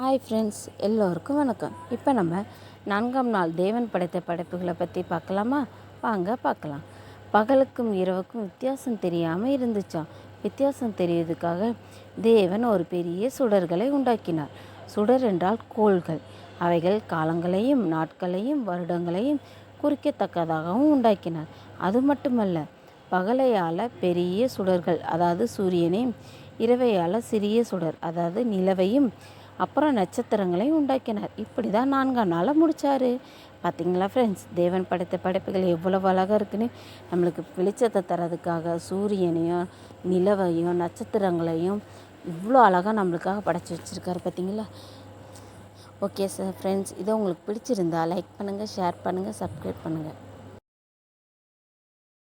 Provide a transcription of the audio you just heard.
Hi friends எல்லோருக்கும் வணக்கம். இப்போ நம்ம நான்காம் நாள் தேவன் படைத்த படைப்புகளை பற்றி பார்க்கலாமா? வாங்க பார்க்கலாம். பகலுக்கும் இரவுக்கும் வித்தியாசம் தெரியாமல் இருந்துச்சாம். வித்தியாசம் தெரியறதுக்காக தேவன் ஒரு பெரிய சுடர்களை உண்டாக்கினார். சுடர் என்றால் கோள்கள். அவைகள் காலங்களையும் நாட்களையும் வருடங்களையும் குறிக்கத்தக்கதாகவும் உண்டாக்கினார். அது மட்டுமல்ல பகலையால் பெரிய சுடர்கள் அதாவது சூரியனையும் இரவையால் சிறிய சுடர் அதாவது நிலவையும் அப்புறம் நட்சத்திரங்களையும் உண்டாக்கினார். இப்படி தான் நான்காம் நாளை முடித்தார் பார்த்தீங்களா ஃப்ரெண்ட்ஸ் தேவன் படைத்த படைப்புகள் எவ்வளவு அழகாக இருக்குன்னு. நம்மளுக்கு வெளிச்சத்தை தரதுக்காக சூரியனையும் நிலவையும் நட்சத்திரங்களையும் இவ்வளோ அழகாக நம்மளுக்காக படைச்சி வச்சுருக்காரு பார்த்தீங்களா ஓகே சார் ஃப்ரெண்ட்ஸ் இதை உங்களுக்கு பிடிச்சிருந்தா லைக் பண்ணுங்கள் ஷேர் பண்ணுங்கள் சப்ஸ்கிரைப் பண்ணுங்கள்